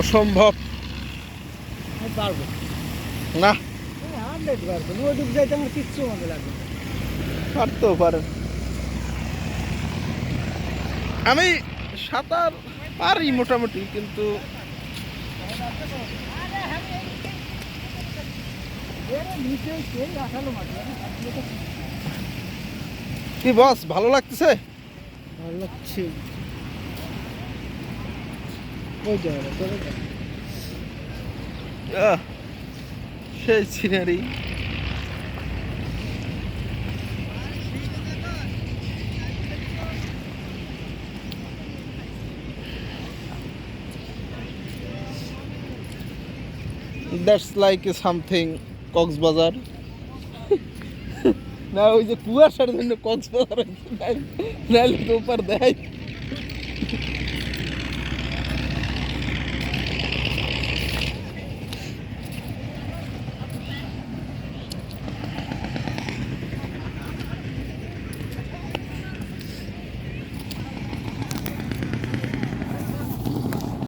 অসম্ভব। পারব। না। আমার কিচ্ছু মনে লাগবে পারতেও পারেন আমি সাঁতার পারি মোটামুটি কিন্তু? কি বস ভালো লাগতেছে? ভালো লাগছে। সেই scenery. That's like something Cox's Bazar না, ওই যে কুয়াশার জন্য কক্সবাজার নাইলে তো ওপার দেয়